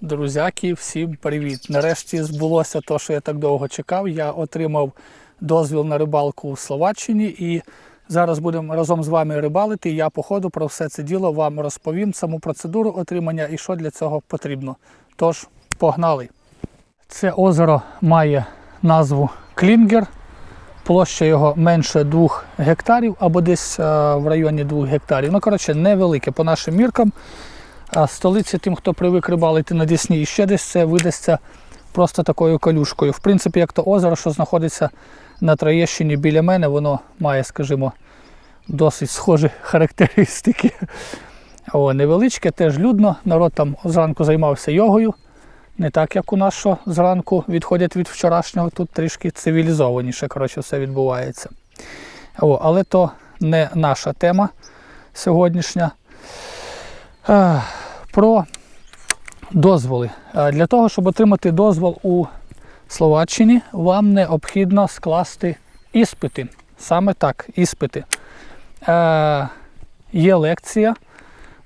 Друзяки, всім привіт! Нарешті збулося те, що я так довго чекав. Я отримав дозвіл на рибалку у Словаччині і зараз будемо разом з вами рибалити. Я по ходу про все це діло вам розповім саму процедуру отримання і що для цього потрібно. Тож, погнали! Це озеро має назву Клінгер. Площа його менше 2 гектарів або десь е, в районі 2 гектарів. Ну, коротше, невелике по нашим міркам. Столиці тим, хто привик рибалити на Дісні і ще десь це видасться просто такою калюшкою. В принципі, як то озеро, що знаходиться на Троєщині біля мене, воно має, скажімо, досить схожі характеристики. О, невеличке, теж людно. Народ там зранку займався йогою. Не так, як у нас, що зранку відходять від вчорашнього, тут трішки цивілізованіше коротше, все відбувається. О, але то не наша тема сьогоднішня. Про дозволи. Е, Для того, щоб отримати дозвол у Словаччині, вам необхідно скласти іспити. Саме так, іспити. Е, Є лекція.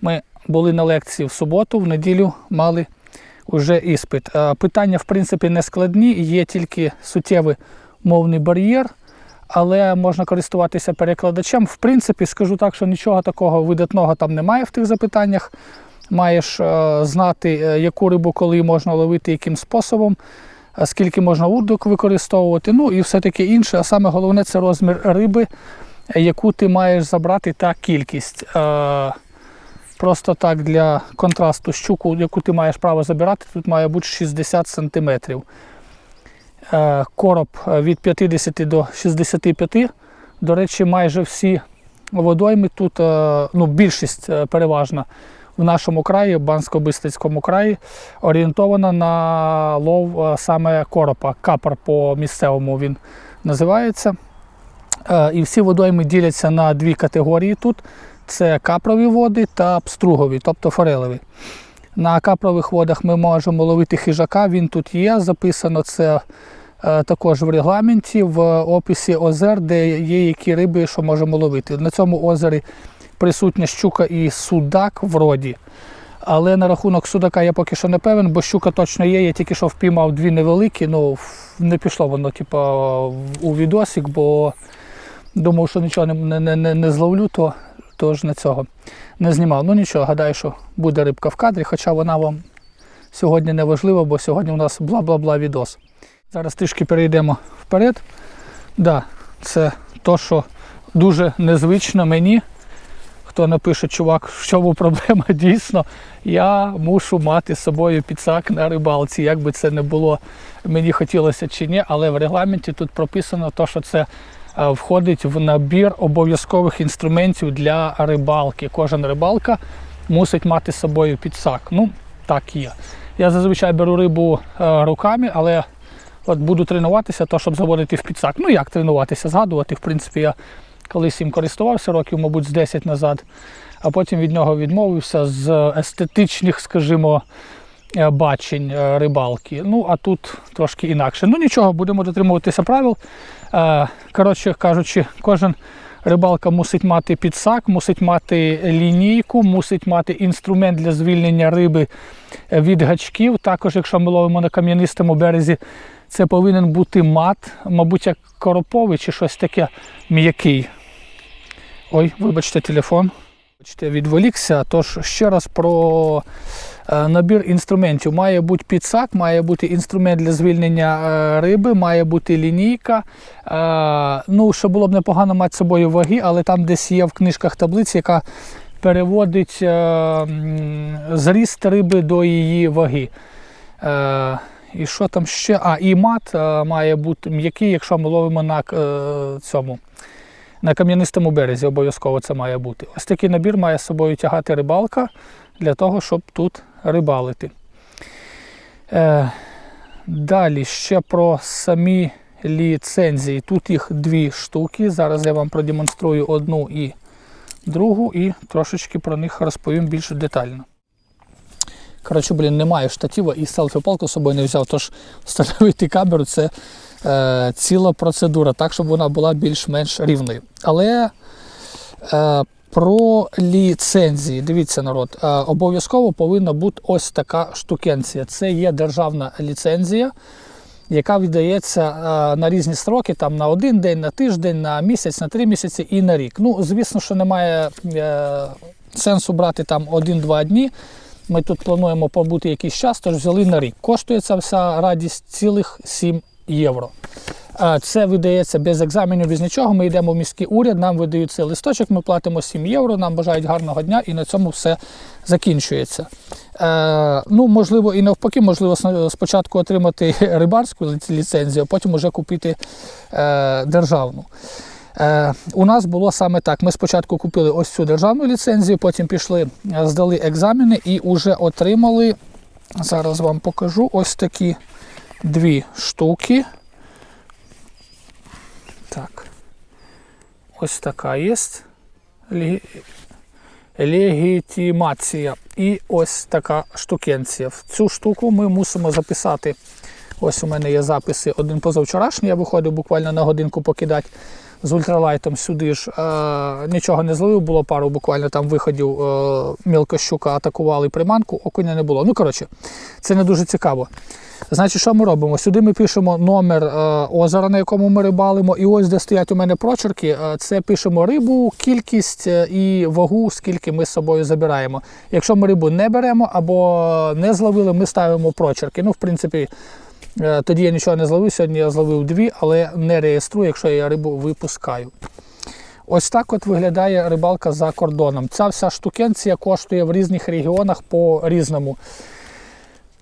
Ми були на лекції в суботу, в неділю мали вже іспит. Е, Питання, в принципі, не складні, є тільки суттєвий мовний бар'єр, але можна користуватися перекладачем. В принципі, скажу так, що нічого такого видатного там немає в тих запитаннях. Маєш е, знати, е, яку рибу коли можна ловити, яким способом, е, скільки можна удок використовувати, ну і все таке інше. А саме головне це розмір риби, яку ти маєш забрати, та кількість. Просто так для контрасту щуку, яку ти маєш право забирати, тут має бути 60 см. Е, Короб е, від 50 до 65. До речі, майже всі водойми тут, е, ну, більшість переважна в нашому краї, Бансько-Бистрицькому краї, орієнтована на лов саме коропа. Капар по місцевому він називається. І всі водойми діляться на дві категорії тут: це капрові води та пстругові, тобто форелеві. На капрових водах ми можемо ловити хижака, він тут є, записано це також в регламенті, в описі озер, де є які риби, що можемо ловити. На цьому озері присутня щука і судак вроді. Але на рахунок судака я поки що не певен, бо щука точно є. Я тільки що впіймав дві невеликі, ну не пішло воно типу, у відосик, бо думав, що нічого не, не, не, не зловлю, то тож на цього не знімав. Ну нічого, гадаю, що буде рибка в кадрі, хоча вона вам сьогодні не важлива, бо сьогодні у нас бла-бла-бла відос. Зараз трішки перейдемо вперед. Да, це то, що дуже незвично мені. Хто напише, чувак, в чому проблема дійсно, я мушу мати з собою підсак на рибалці. Як би це не було, мені хотілося чи ні, але в регламенті тут прописано, то, що це е, входить в набір обов'язкових інструментів для рибалки. Кожен рибалка мусить мати з собою підсак. Ну, так є. Я зазвичай беру рибу е, руками, але от буду тренуватися, то щоб заводити в підсак. Ну як тренуватися, згадувати. В принципі, я колись їм користувався років, мабуть, з 10 назад, а потім від нього відмовився з естетичних, скажімо, е, бачень е, рибалки. Ну, а тут трошки інакше. Ну нічого, будемо дотримуватися правил. Е, Коротше кажучи, кожен рибалка мусить мати підсак, мусить мати лінійку, мусить мати інструмент для звільнення риби е, від гачків. Також, якщо ми ловимо на кам'янистому березі, це повинен бути мат, мабуть, як короповий чи щось таке м'який. Ой, вибачте, телефон. Вибачте, відволікся. Тож ще раз про набір інструментів. Має бути підсак, має бути інструмент для звільнення е, риби, має бути лінійка. Е, ну, ще було б непогано мати з собою ваги, але там десь є в книжках таблиці, яка переводить е, зріст риби до її ваги. Е, і що там ще? А, і мат е, має бути м'який, якщо ми ловимо на е, цьому. На кам'янистому березі обов'язково це має бути. Ось такий набір має з собою тягати рибалка для того, щоб тут рибалити. Е, далі ще про самі ліцензії. Тут їх дві штуки. Зараз я вам продемонструю одну і другу, і трошечки про них розповім більш детально. Коротше, блін, немає штатива і селфі-палку з собою не взяв, тож встановити камеру це е, ціла процедура, так, щоб вона була більш-менш рівною. Але е, Про ліцензії. Дивіться, народ, е, обов'язково повинна бути ось така штукенція. Це є державна ліцензія, яка віддається е, на різні строки, там на один день, на тиждень, на місяць, на три місяці і на рік. Ну, звісно, що немає е, сенсу брати там один-два дні. Ми тут плануємо побути якийсь час, тож взяли на рік. Коштує ця вся радість цілих 7 євро. Це видається без екзаменів, без нічого. Ми йдемо в міський уряд, нам видають цей листочок, ми платимо 7 євро, нам бажають гарного дня і на цьому все закінчується. Е, ну, можливо, і навпаки, можливо, спочатку отримати рибарську ліцензію, а потім вже купити е, державну. Е, у нас було саме так. Ми спочатку купили ось цю державну ліцензію, потім пішли, е, здали екзамени і вже отримали. Зараз вам покажу ось такі дві штуки. Так. Ось така є. Легітимація. І ось така штукенція. В цю штуку ми мусимо записати. Ось у мене є записи. Один позавчорашній, я виходив буквально на годинку покидати з ультралайтом сюди ж. Е, нічого не зловив, було пару буквально там виходів. Е, мілкощука атакували приманку, окуня не було. Ну, коротше, це не дуже цікаво. Значить, що ми робимо? Сюди ми пишемо номер е, озера, на якому ми рибалимо, і ось де стоять у мене прочерки, е, це пишемо рибу, кількість е, і вагу, скільки ми з собою забираємо. Якщо ми рибу не беремо або не зловили, ми ставимо прочерки. Ну, в принципі, тоді я нічого не зловив. Сьогодні я зловив дві, але не реєструю, якщо я рибу випускаю. Ось так от виглядає рибалка за кордоном. Ця вся штукенція коштує в різних регіонах по різному.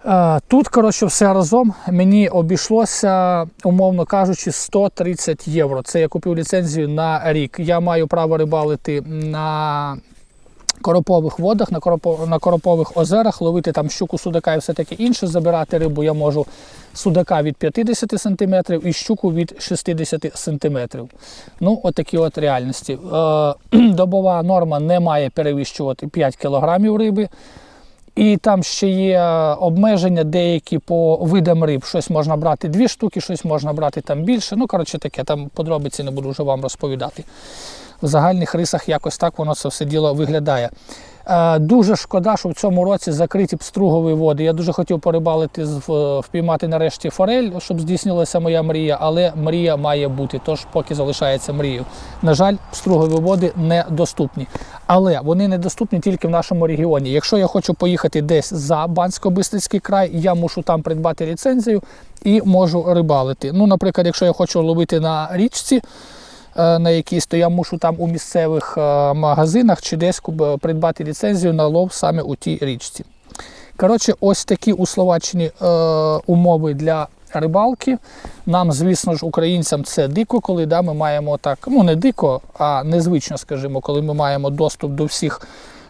Е, Тут, коротше, все разом мені обійшлося, умовно кажучи, 130 євро. Це я купив ліцензію на рік. Я маю право рибалити на коропових водах, на, коропо- на коропових озерах, ловити там щуку, судака і все таке інше. Забирати рибу я можу судака від 50 см і щуку від 60 см. Ну, отакі от реальності. Е, Добова норма не має перевищувати 5 кг риби. І там ще є обмеження деякі по видам риб. Щось можна брати дві штуки, щось можна брати там більше. Ну, коротше таке, там подробиці не буду вже вам розповідати. В загальних рисах якось так воно це все діло виглядає. Е, Дуже шкода, що в цьому році закриті пстругові води. Я дуже хотів порибалити, впіймати нарешті форель, щоб здійснилася моя мрія, але мрія має бути, тож поки залишається мрією. На жаль, пстругові води недоступні. Але вони недоступні тільки в нашому регіоні. Якщо я хочу поїхати десь за Бансько-Бистрицький край, я мушу там придбати ліцензію і можу рибалити. Ну, наприклад, якщо я хочу ловити на річці, на якійсь, то я мушу там у місцевих е, магазинах чи десь придбати ліцензію на лов саме у тій річці. Коротше, ось такі у Словаччині е, умови для рибалки. Нам, звісно ж, українцям це дико, коли да, ми маємо так, ну не дико, а незвично, скажімо, коли ми маємо доступ до всіх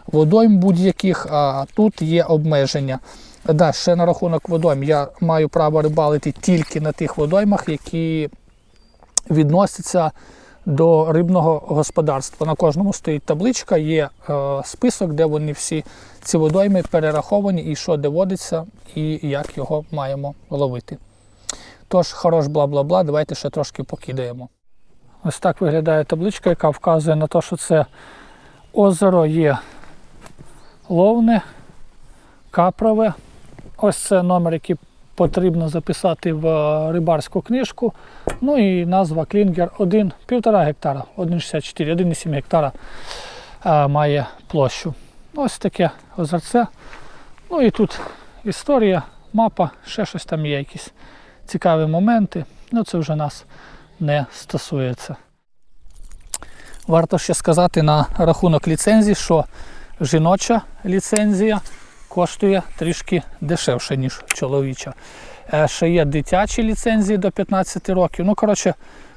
водойм будь-яких, а тут є обмеження. Да, ще на рахунок водойм. Я маю право рибалити тільки на тих водоймах, які відносяться до рибного господарства. На кожному стоїть табличка, є е, список, де вони всі ці водойми перераховані, і що де водиться, і як його маємо ловити. Тож, хорош бла-бла-бла, давайте ще трошки покидаємо. Ось так виглядає табличка, яка вказує на те, що це озеро є ловне, капрове. Ось це номер, який потрібно записати в е, рибарську книжку. Ну і назва Клінгер 1, 1,5 гектара, 1,64, 1,7 гектара е, має площу. Ось таке озерце. Ну і тут історія, мапа, ще щось там є, якісь цікаві моменти. Ну це вже нас не стосується. Варто ще сказати на рахунок ліцензії, що жіноча ліцензія коштує трішки дешевше, ніж чоловіча. Е, Ще є дитячі ліцензії до 15 років. Ну, коротше,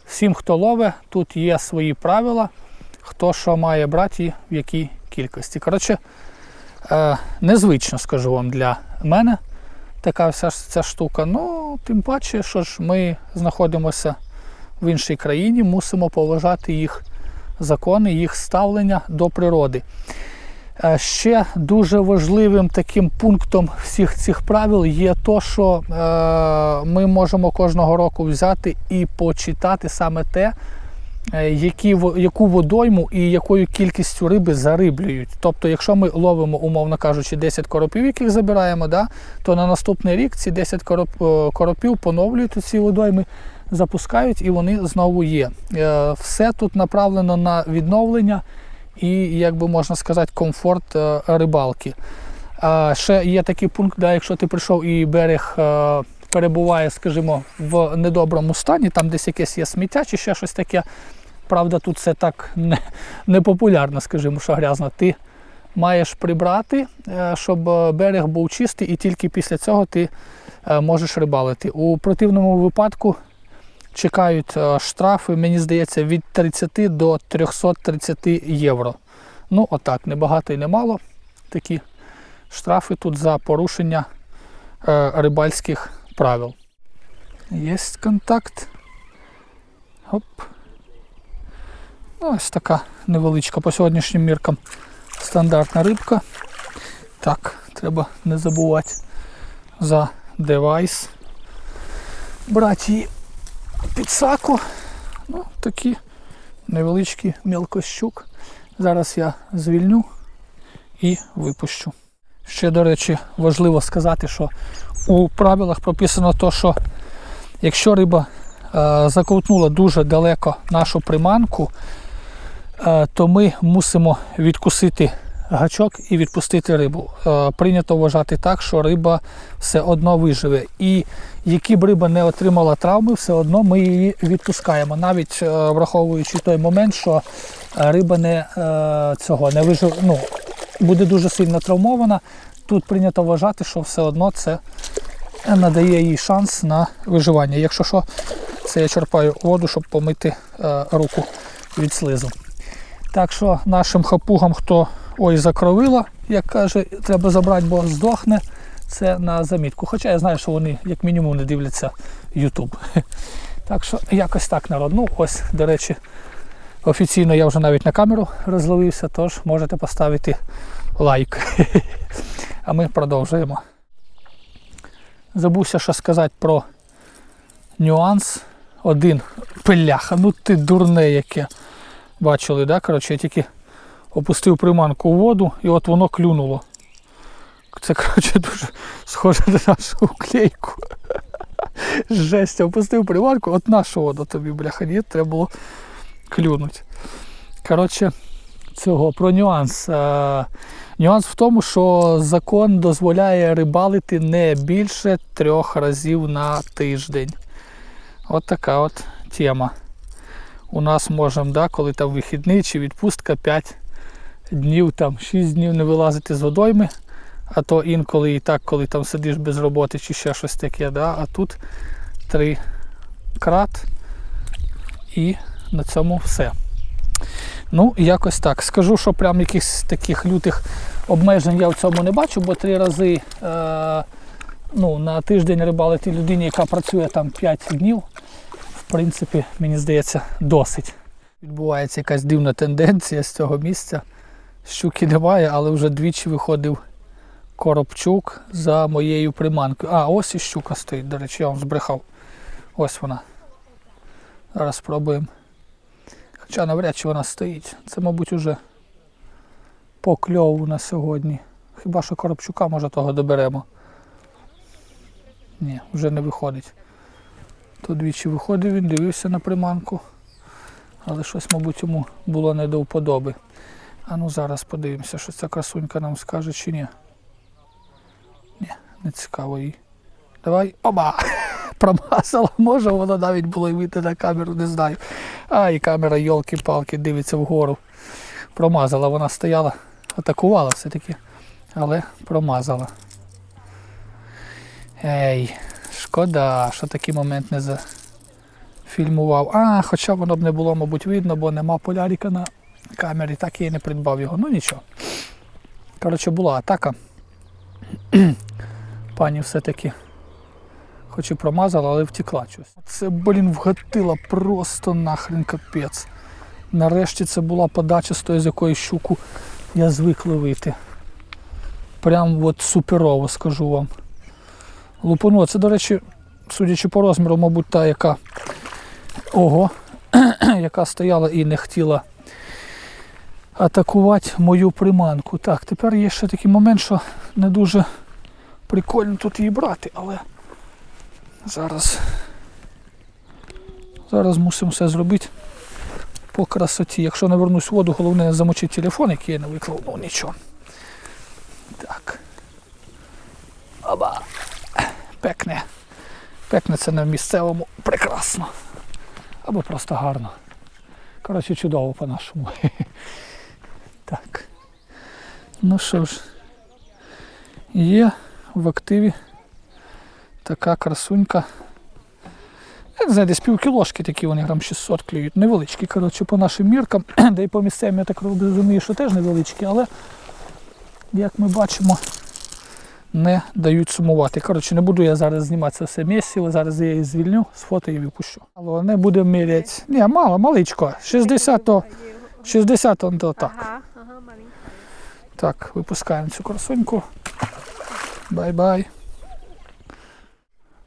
всім, хто ловить, тут є свої правила, хто що має брати і в якій кількості. Коротше, е, незвично, скажу вам, для мене така вся ця штука. Ну, тим паче, що ж ми знаходимося в іншій країні, мусимо поважати їх закони, їх ставлення до природи. Е, Ще дуже важливим таким пунктом всіх цих правил є то, що е, ми можемо кожного року взяти і почитати саме те, е, які, яку водойму і якою кількістю риби зариблюють. Тобто, якщо ми ловимо, умовно кажучи, 10 коропів, яких забираємо, да, то на наступний рік ці 10 короп, коропів поновлюють ці водойми, запускають і вони знову є. Все тут направлено на відновлення і, як би можна сказати, комфорт е, рибалки. Ще є такий пункт, да, якщо ти прийшов і берег е, перебуває, скажімо, в недоброму стані, там десь якесь є сміття чи ще щось таке. Правда, тут це так не, не популярно, скажімо, що грязно. Ти маєш прибрати, е, щоб берег був чистий, і тільки після цього ти можеш рибалити. У противному випадку чекають е, штрафи, мені здається, від 30 до 330 євро. Ну, отак, не багато і не мало. Такі штрафи тут за порушення е, рибальських правил. Є контакт. Оп. Ну, ось така невеличка по сьогоднішнім міркам стандартна рибка. Так, треба не забувати за девайс. Брати її під саку. Ну, такі невеличкі мілкощук. Зараз я звільню і випущу. Ще, до речі, важливо сказати, що у правилах прописано то, що якщо риба е, заковтнула дуже далеко нашу приманку, е, то ми мусимо відкусити гачок і відпустити рибу. Е, прийнято вважати так, що риба все одно виживе. І які б риба не отримала травми, все одно ми її відпускаємо, навіть е, враховуючи той момент, що е, риба не цього не вижив, ну, буде дуже сильно травмована. Тут прийнято вважати, що все одно це надає їй шанс на виживання. Якщо що, це я черпаю воду, щоб помити руку від слизу. Так що нашим хапугам, хто ой закровила, як каже, треба забрати, бо здохне, це на замітку. Хоча я знаю, що вони як мінімум не дивляться YouTube. Так що якось так народ. Ну ось, до речі, офіційно я вже навіть на камеру розловився, тож можете поставити лайк. А ми продовжуємо. Забувся ще сказати про нюанс. Один пиляха, ну ти дурне яке. Бачили, да? Коротше, я тільки опустив приманку у воду і от воно клюнуло. Це, коротше, дуже схоже на нашу клейку. Жесть, опустив приманку, от нашу воду тобі, бляха, ні, треба було клюнути. Коротше, цього про нюанс. Е, Нюанс в тому, що закон дозволяє рибалити не більше трьох разів на тиждень. От така от тема. У нас можемо, да, коли там вихідний чи відпустка 5 днів, там 6 днів не вилазити з водойми, а то інколи і так, коли там сидиш без роботи чи ще щось таке, да, а тут три крат і на цьому все. Ну, якось так. Скажу, що прям якихось таких лютих обмежень я в цьому не бачу, бо три рази е, ну, на тиждень рибалити людині, яка працює там 5 днів, в принципі, мені здається, досить. Відбувається якась дивна тенденція з цього місця. Щуки немає, але вже двічі виходив коробчук за моєю приманкою. А, ось і щука стоїть, до речі, я вам збрехав. Ось вона. Зараз спробуємо. Хоча навряд чи вона стоїть. Це, мабуть, уже по кльову на сьогодні. Хіба що Коробчука, може, того доберемо. Ні, вже не виходить. То двічі виходив він, дивився на приманку. Але щось, мабуть, йому було не до вподоби. А ну зараз подивимося, що ця красунька нам скаже чи ні. Ні, не цікаво їй. Давай. Оба! Промазала, може воно навіть було й вийти на камеру, не знаю. А, і камера, йолки-палки, дивиться вгору. Промазала, вона стояла, атакувала все-таки, але промазала. Ей, шкода, що такий момент не зафільмував. А, хоча воно б не було, мабуть, видно, бо нема полярика на камері, так я і не придбав його. Ну нічого. Коротше, була атака. Пані все-таки хоч і промазала, але втекла щось. Це, блін, вгатила просто нахрен капець. Нарешті це була подача з тої, з якої щуку я звик ловити. Прям от суперово скажу вам. Лупану, це, до речі, судячи по розміру, мабуть, та, яка. Ого. яка стояла і не хотіла атакувати мою приманку. Так, тепер є ще такий момент, що не дуже прикольно тут її брати, але зараз, зараз мусимо все зробити по красоті. Якщо не вернусь в воду, головне не замочити телефон, який я не виклав, ну нічого. Так. Оба. Пекне. Пекне це на місцевому прекрасно. Або просто гарно. Коротше, чудово по-нашому. Так. Ну що ж, є в активі така красунька. Я не знаю, десь півкілошки такі вони грам 600 клюють. Невеличкі, коротше, по нашим міркам, де і по місцевим, я так розумію, що теж невеличкі, але як ми бачимо, не дають сумувати. Коротше, не буду я зараз знімати це все місце, зараз я її звільню, з фото і випущу. Але не будемо міряти. Ні, мало, маличко. 60 то, 60 то, то так. Так, випускаємо цю красуньку. Бай-бай.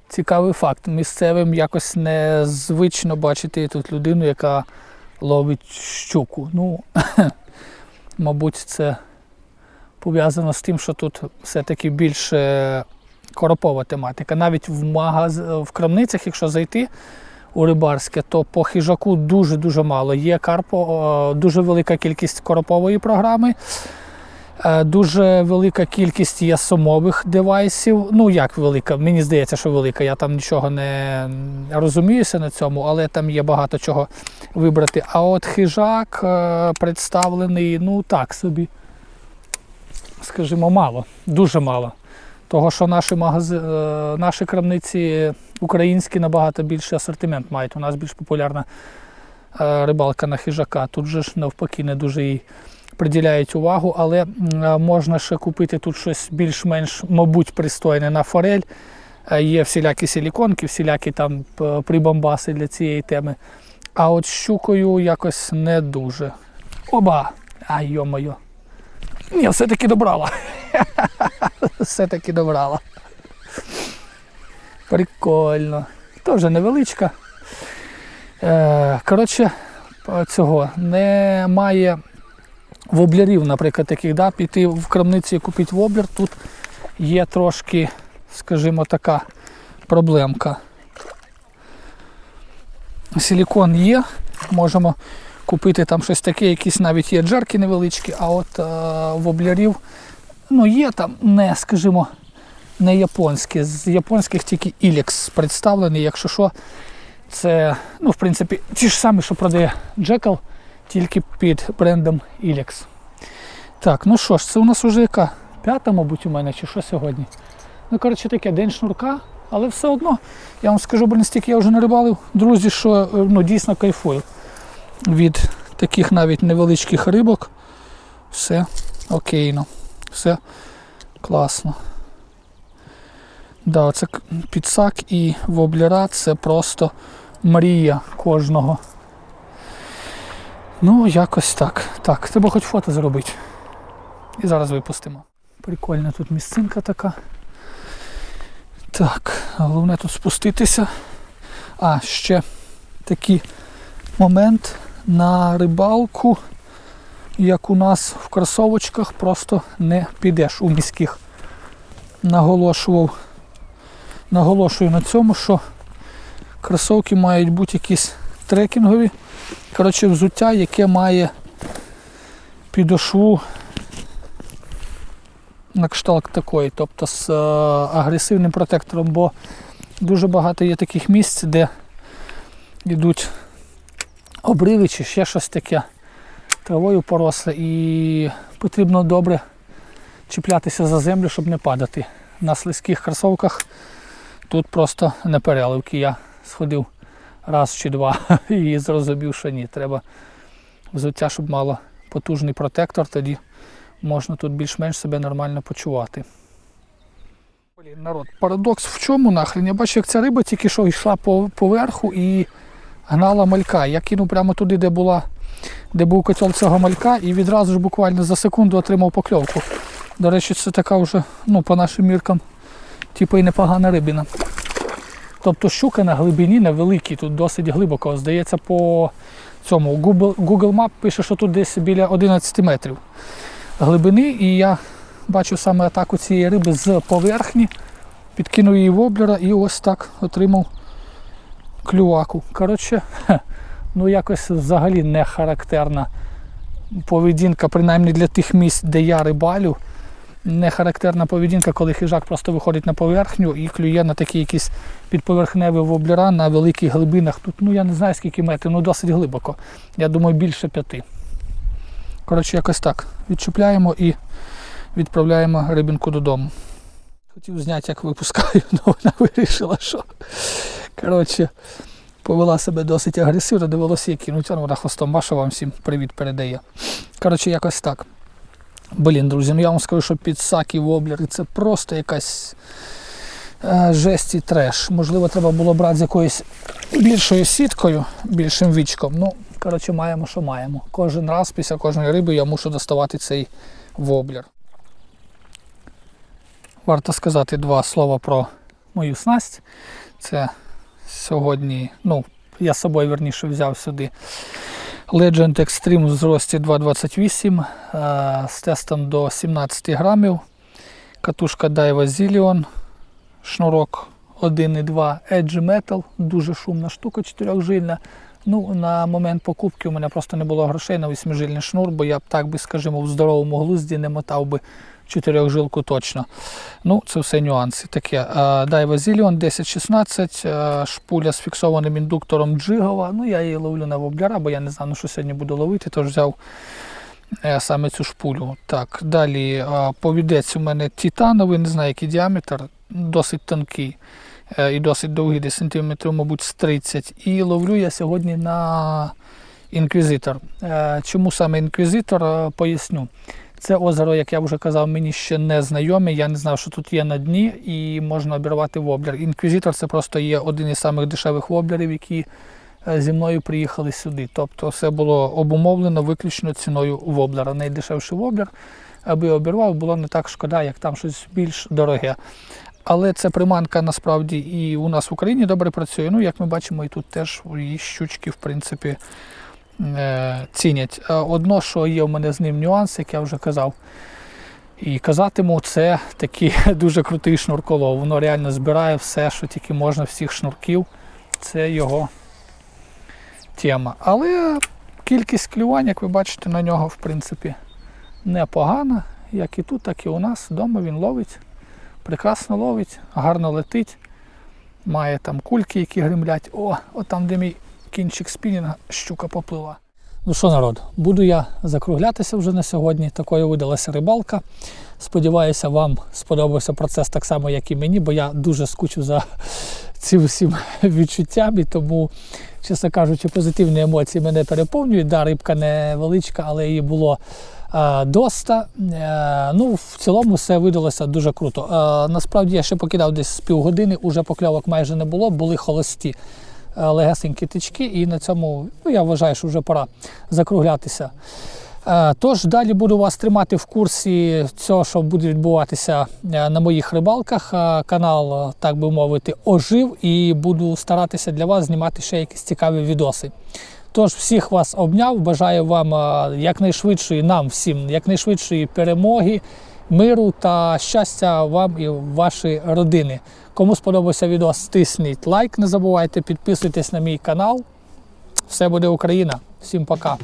Цікавий факт. Місцевим якось незвично бачити тут людину, яка ловить щуку. Ну, мабуть, це пов'язано з тим, що тут все-таки більше коропова тематика. Навіть в магаз... в крамницях, якщо зайти у рибарське, то по хижаку дуже-дуже мало. Є карпо, дуже велика кількість коропової програми. Е, Дуже велика кількість є сумових девайсів. Ну як велика, мені здається, що велика. Я там нічого не розуміюся на цьому, але там є багато чого вибрати. А от хижак е, представлений, ну так собі, скажімо, мало, дуже мало. Того, що наші магази... е, наші крамниці українські набагато більший асортимент мають. У нас більш популярна рибалка на хижака. Тут же ж навпаки не дуже їй приділяють увагу, але е, можна ще купити тут щось більш-менш, мабуть, пристойне на форель. Е, Є всілякі силіконки, всілякі там прибамбаси для цієї теми. А от щукою якось не дуже. Оба! Ай, йо-моє. Ні, все-таки добрала. Все-таки добрала. Прикольно. Теж невеличка. Е, коротше, цього немає воблерів, наприклад, таких, да, піти в крамниці і купити воблер. Тут є трошки, скажімо, така проблемка. Силікон є, можемо купити там щось таке, якісь навіть є джерки невеличкі, а от е, воблерів ну, є там не, скажімо, не японські. З японських тільки Ilex представлений, якщо що, це, ну, в принципі, ті ж самі, що продає Джекл, тільки під брендом Ilex. Так, ну що ж, це у нас вже яка? П'ята, мабуть, у мене, чи що сьогодні? Ну, коротше, таке день шнурка, але все одно, я вам скажу, блін, стільки я вже нарибалив, друзі, що е, ну, дійсно кайфую від таких навіть невеличких рибок. Все окейно, все класно. Да, це підсак і воблера це просто мрія кожного. Ну, якось так. Так, треба хоч фото зробити. І зараз випустимо. Прикольна тут місцинка така. Так, головне тут спуститися. А, ще такий момент на рибалку, як у нас в кросовочках, просто не підеш у міських. Наголошував. Наголошую на цьому, що кросовки мають бути якісь трекінгові. Коротше, взуття, яке має підошву на кшталт такої, тобто з е, агресивним протектором, бо дуже багато є таких місць, де йдуть обриви чи ще щось таке травою поросле і потрібно добре чіплятися за землю, щоб не падати. На слизьких кросовках тут просто непереливки. Я сходив раз чи два і зрозумів, що ні. Треба взуття, щоб мало потужний протектор, тоді можна тут більш-менш себе нормально почувати. Блін, народ, парадокс в чому нахрен? Я бачу, як ця риба тільки що йшла по поверху і гнала малька. Я кинув прямо туди, де була, де був котел цього малька, і відразу ж буквально за секунду отримав покльовку. До речі, це така вже, ну, по нашим міркам, типу і непогана рибина. Тобто щука на глибині невеликій, тут досить глибоко. Здається, по цьому Google, Google Map пише, що тут десь біля 11 метрів глибини. І я бачу саме атаку цієї риби з поверхні, підкинув її воблера і ось так отримав клюваку. Коротше, ну якось взагалі не характерна поведінка, принаймні для тих місць, де я рибалю. Не характерна поведінка, коли хижак просто виходить на поверхню і клює на такі якісь підповерхневі воблера на великих глибинах. Тут, ну я не знаю скільки метрів, ну досить глибоко. Я думаю, більше п'яти. Коротше, якось так. Відчупляємо і відправляємо рибінку додому. Хотів зняти, як випускаю, але вона вирішила, що коротше, повела себе досить агресивно, довелося її кинути. Вона хвостом ваша вам всім привіт передає. Коротше, якось так. Блін, друзі, ну я вам скажу, що підсаки, воблери це просто якась е, жесть і треш. Можливо, треба було брати з якоюсь більшою сіткою, більшим вічком. Ну, коротше, маємо, що маємо. Кожен раз після кожної риби я мушу доставати цей воблер. Варто сказати два слова про мою снасть. Це сьогодні, ну, я з собою верніше взяв сюди Legend Extreme в зрості 2,28 е, з тестом до 17 грамів. Катушка Daiwa Zillion, шнурок 1,2 Edge Metal, дуже шумна штука, чотирьохжильна. Ну, на момент покупки у мене просто не було грошей на 8-жильний шнур, бо я б так би, скажімо, в здоровому глузді не мотав би чотирьохжилку точно. Ну, це все нюанси. Таке. Daiwa Zillion 1016, е, шпуля з фіксованим індуктором Джигова. Ну, я її ловлю на воблера, бо я не знаю, ну, що сьогодні буду ловити, тож взяв е, саме цю шпулю. Так, далі повідець у мене титановий, не знаю, який діаметр, досить тонкий е, і досить довгий, десь сантиметрів, мабуть, з 30. І ловлю я сьогодні на інквізитор. Е, Чому саме інквізитор? Поясню. Це озеро, як я вже казав, мені ще не знайоме. Я не знав, що тут є на дні і можна обірвати воблер. Інквізитор це просто є один із самих дешевих воблерів, які е, зі мною приїхали сюди. Тобто все було обумовлено виключно ціною воблера. Найдешевший воблер, аби обірвав, було не так шкода, як там щось більш дороге. Але ця приманка насправді і у нас в Україні добре працює. Ну, як ми бачимо, і тут теж і щучки, в принципі, цінять. Е, Одно, що є в мене з ним нюанс, як я вже казав. І казатиму, це такий дуже крутий шнурколов. Воно реально збирає все, що тільки можна, всіх шнурків. Це його тема. Але кількість клювань, як ви бачите, на нього, в принципі, непогана. Як і тут, так і у нас. Вдома він ловить. Прекрасно ловить, гарно летить. Має там кульки, які гримлять. О, от там, де мій кінчик спінінга, щука поплила. Ну що, народ, буду я закруглятися вже на сьогодні. Такою видалася рибалка. Сподіваюся, вам сподобався процес так само, як і мені, бо я дуже скучив за цим всім відчуттям. І тому, чесно кажучи, позитивні емоції мене переповнюють. Да, рибка невеличка, але її було е, доста. Е, ну, в цілому все видалося дуже круто. Е, насправді я ще покидав десь з півгодини, уже покльовок майже не було, були холості легесенькі тички, і на цьому ну, я вважаю, що вже пора закруглятися. Е, Тож далі буду вас тримати в курсі цього, що буде відбуватися е, на моїх рибалках. Е, Канал, так би мовити, ожив і буду старатися для вас знімати ще якісь цікаві відоси. Тож всіх вас обняв, бажаю вам якнайшвидшої, нам всім якнайшвидшої перемоги, миру та щастя вам і вашій родини. Кому сподобався відео, стисніть лайк, не забувайте, підписуйтесь на мій канал. Все буде Україна. Всім пока.